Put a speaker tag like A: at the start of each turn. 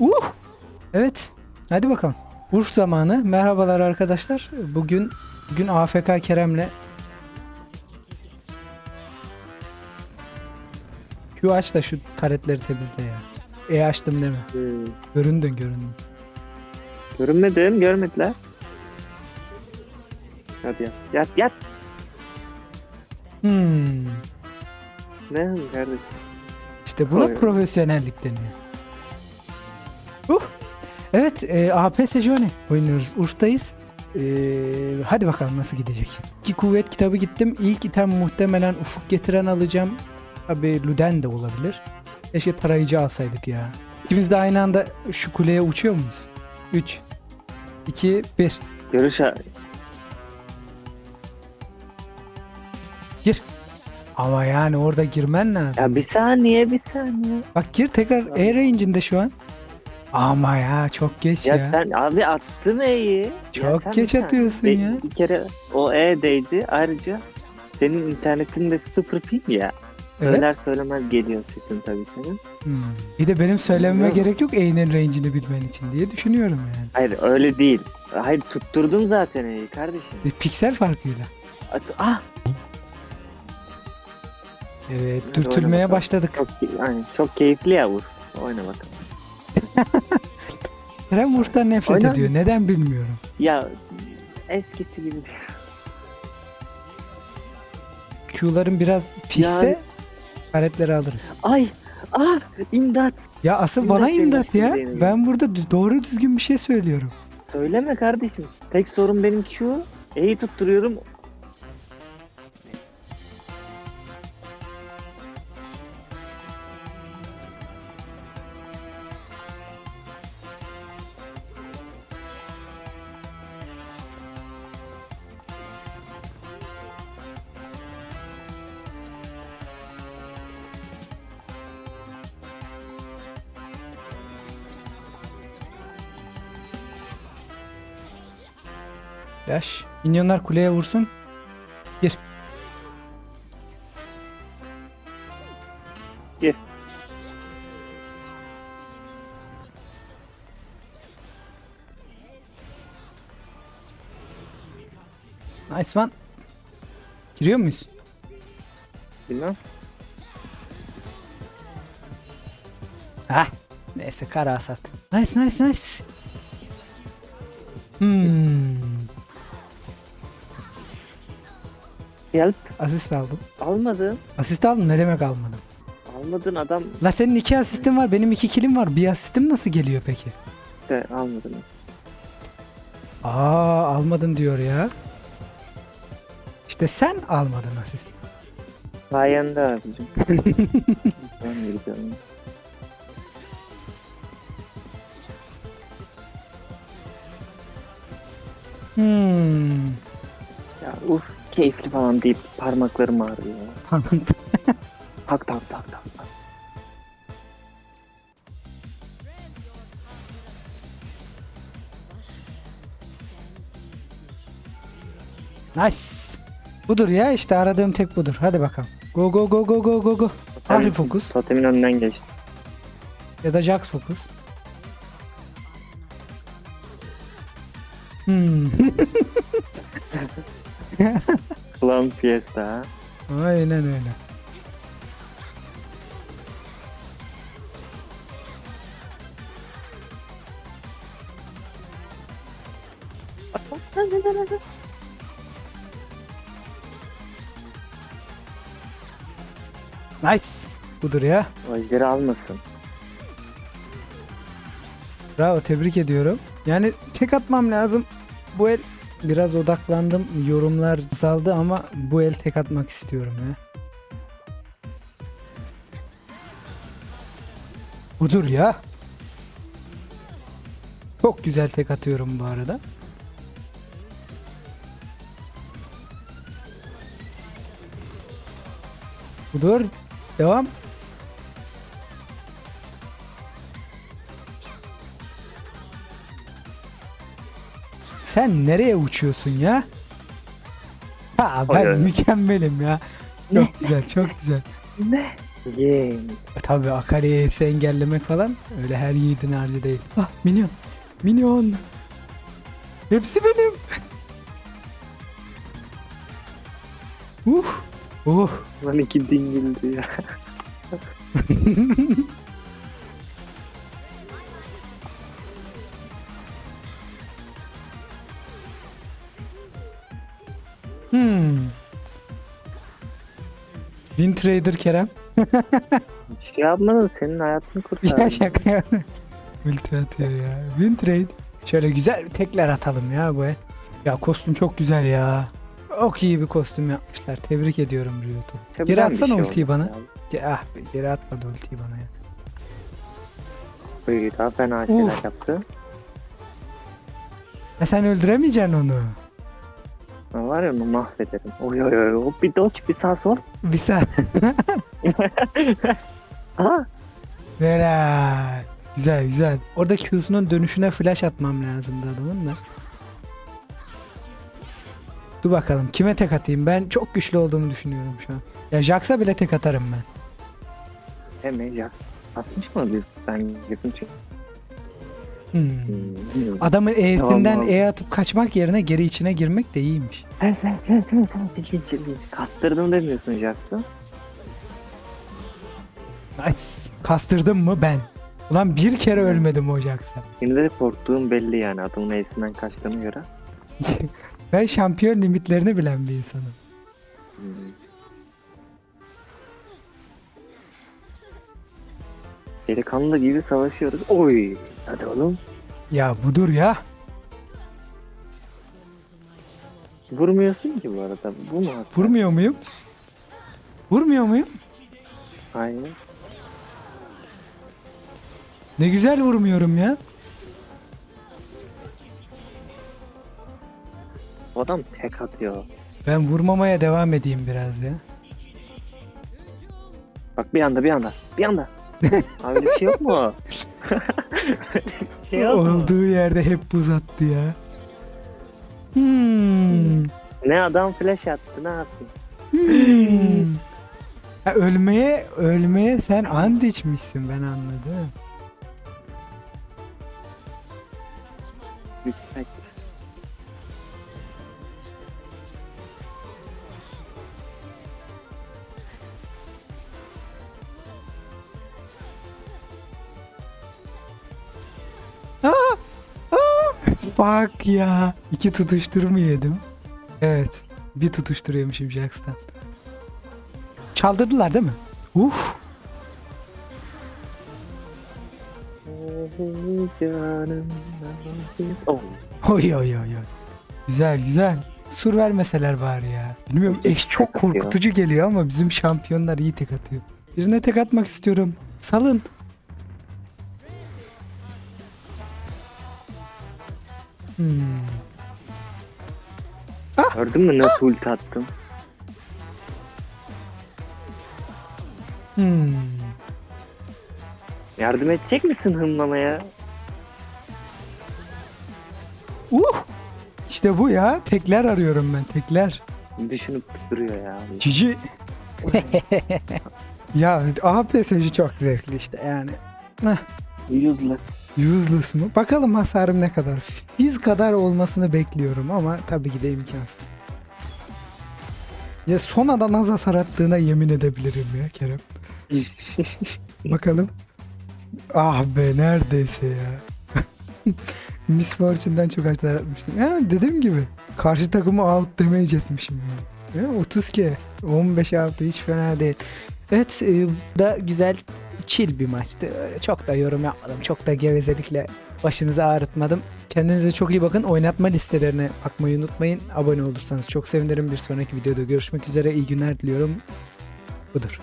A: Uh! Evet. Hadi bakalım. Urf zamanı. Merhabalar arkadaşlar. Bugün bugün AFK Kerem'le Şu aç da şu taretleri temizle ya. E açtım deme.
B: Hmm.
A: Göründün göründün.
B: Görünmedim, görmediler. Hadi yat. Yat, yat.
A: Hmm.
B: Ne kardeşim?
A: İşte buna
B: Oy.
A: profesyonellik deniyor. Uh. Evet, e, AP Sejuani oynuyoruz. Urf'tayız. E, hadi bakalım nasıl gidecek. İki kuvvet kitabı gittim. İlk item muhtemelen ufuk getiren alacağım. Tabi Luden de olabilir. Keşke tarayıcı alsaydık ya. İkimiz de aynı anda şu kuleye uçuyor muyuz? 3 2 1
B: Görüş
A: Gir. Ama yani orada girmen lazım.
B: Ya bir saniye, bir saniye.
A: Bak gir tekrar E range'inde şu an. Ama ya çok geç
B: Ya,
A: ya.
B: sen abi attın E'yi.
A: Çok
B: Ya
A: geç atıyorsun ya.
B: Bir kere o E'deydi. Ayrıca senin internetinde sıfır ping ya.
A: Evet.
B: Söyler söylemez geliyor sesin tabii senin.
A: Hmm. Bir de benim söylememe gerek yok E'nin range'ini bilmen için diye düşünüyorum yani.
B: Hayır öyle değil. Hayır tutturdum zaten E'yi kardeşim.
A: Bir piksel farkıyla.
B: At- ah
A: Evet, dürtülmeye başladık.
B: çok, yani çok keyifli ya vur. Oyna bakalım.
A: Kerem Urf'tan nefret
B: Oyna.
A: ediyor. Neden bilmiyorum.
B: Ya eskisi gibi.
A: Q'ların biraz pisse
B: Yani-
A: karetleri alırız.
B: Ay ah imdat.
A: Ya asıl
B: İmdat
A: bana imdat ya. Ben burada doğru düzgün bir şey söylüyorum.
B: Söyleme kardeşim. Tek sorun benim şu. E'yi tutturuyorum.
A: Yaş. Minyonlar kuleye vursun. Gir.
B: Gir.
A: Nice one. Giriyor muyuz?
B: Bilmem.
A: Hah. Neyse kara hasat. Nice nice nice. Hmm.
B: Help.
A: Asist aldım.
B: Almadın.
A: Asist aldım ne demek almadım?
B: Almadın adam
A: La senin iki asistin var benim iki kilim var. Bir asistim nasıl geliyor peki?
B: de almadın.
A: Aa almadın diyor ya. İşte sen almadın asist.
B: Sayende abicim. ben.
A: Hmm.
B: Ya uf keyifli falan deyip parmaklarım ağrıyor. ya. Tak tak tak tak. tak.
A: nice. Budur ya işte aradığım tek budur. Hadi bakalım. Go go go go go go go. Ahri fokus
B: Totemin önünden geçti.
A: ya da Jax fokus. Hmm.
B: Clown Fiesta ha.
A: Aynen öyle. Nice. Budur ya.
B: Ejderi almasın.
A: Bravo tebrik ediyorum. Yani tek atmam lazım. Bu el biraz odaklandım. Yorumlar azaldı ama bu el tek atmak istiyorum ya. Budur ya. Çok güzel tek atıyorum bu arada. Budur. Devam. Sen nereye uçuyorsun ya? Ha ben
B: Hayır.
A: mükemmelim ya. Çok güzel, çok güzel.
B: Ne? Yeee.
A: E tabi Akari Ace'i engellemek falan öyle her yiğidin harcı değil. Ah minyon. Minyon. Hepsi benim. uh. Uh.
B: Lan iki dingildi ya.
A: Hmm. Win Trader Kerem.
B: Şey yapmadım senin hayatını kurtardım.
A: Ya şaka ya. Ulti atıyor ya. Win Trade. Şöyle güzel bir tekler atalım ya bu el. Ya kostüm çok güzel ya. Çok iyi bir kostüm yapmışlar. Tebrik ediyorum Riot'u. Geri atsana
B: şey
A: ultiyi bana. Ge- Ah be, geri atmadı ultiyi bana ya.
B: Böyle daha fena şeyler
A: Uf.
B: yaptı.
A: E sen öldüremeyeceksin onu.
B: Var ya onu mahvederim. Oy oy oy. Hop bir dodge bir sağ sol.
A: Bir sen.
B: Aha.
A: Helal. Güzel güzel. Orada Q'sunun dönüşüne flash atmam lazımdı adamın da. Dur bakalım kime tek atayım? Ben çok güçlü olduğumu düşünüyorum şu an. Ya Jax'a bile tek atarım ben.
B: Hemen Jax. Asmış mı biz? Ben girdim çünkü.
A: Hmm. Adamın E'sinden. E atıp kaçmak yerine geri içine girmek de iyiymiş.
B: Evet evet evet evet. evet. İlginç ilginç. Kastırdım demiyorsun Jax'ı.
A: Nice. Kastırdım mı ben? Ulan bir kere ölmedim o Jax'a.
B: Yine de korktuğum belli yani adamın Ace'inden kaçtığına göre.
A: ben şampiyon limitlerini bilen bir insanım.
B: Hmm. Delikanlı gibi savaşıyoruz. Oy. Hadi oğlum.
A: Ya budur ya.
B: Vurmuyorsun ki bu arada. Bu mu hata?
A: Vurmuyor muyum? Vurmuyor muyum?
B: Aynen.
A: Ne güzel vurmuyorum ya.
B: O adam tek atıyor.
A: Ben vurmamaya devam edeyim biraz ya.
B: Bak bir anda bir anda. Bir anda. Abi bir şey yok mu? şey?
A: Olduğu yerde hep buz attı ya. Hmm.
B: Ne adam flash attı ne yapayım?
A: Hmm. Ha, ölmeye ölmeye sen and içmişsin ben anladım.
B: Respect.
A: Bak ya. İki tutuşturumu yedim. Evet. Bir tutuşturuyormuşum Jax'tan. Çaldırdılar değil mi? Uf. Oy oy oy oy. Güzel güzel. Sur vermeseler bari ya. Bilmiyorum eş çok korkutucu geliyor ama bizim şampiyonlar iyi tek atıyor. Birine tek atmak istiyorum. Salın. Hmm.
B: Gördün mü nasıl ulti attım?
A: Hmm.
B: Yardım edecek misin hımlamaya?
A: Uh. İşte bu ya. Tekler arıyorum ben. Tekler.
B: Düşünüp duruyor ya.
A: Cici. ya AP sözü çok zevkli işte yani.
B: Useless.
A: Useless mı? Bakalım hasarım ne kadar. Biz kadar olmasını bekliyorum ama tabii ki de imkansız. Ya sonradan az hasar attığına yemin edebilirim ya Kerem. Bakalım. Ah be neredeyse ya. Miss Fortune'dan çok hasar atmıştım. Ya dediğim gibi karşı takımı out damage etmişim yani. Ya 30 k 15 altı hiç fena değil. Evet e, bu da güzel chill bir maçtı. Öyle çok da yorum yapmadım. Çok da gevezelikle başınızı ağrıtmadım. Kendinize çok iyi bakın. Oynatma listelerine bakmayı unutmayın. Abone olursanız çok sevinirim. Bir sonraki videoda görüşmek üzere. İyi günler diliyorum. Budur.